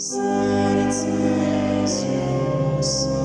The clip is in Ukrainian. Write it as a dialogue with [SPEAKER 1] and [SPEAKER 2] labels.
[SPEAKER 1] Серце Ісуса.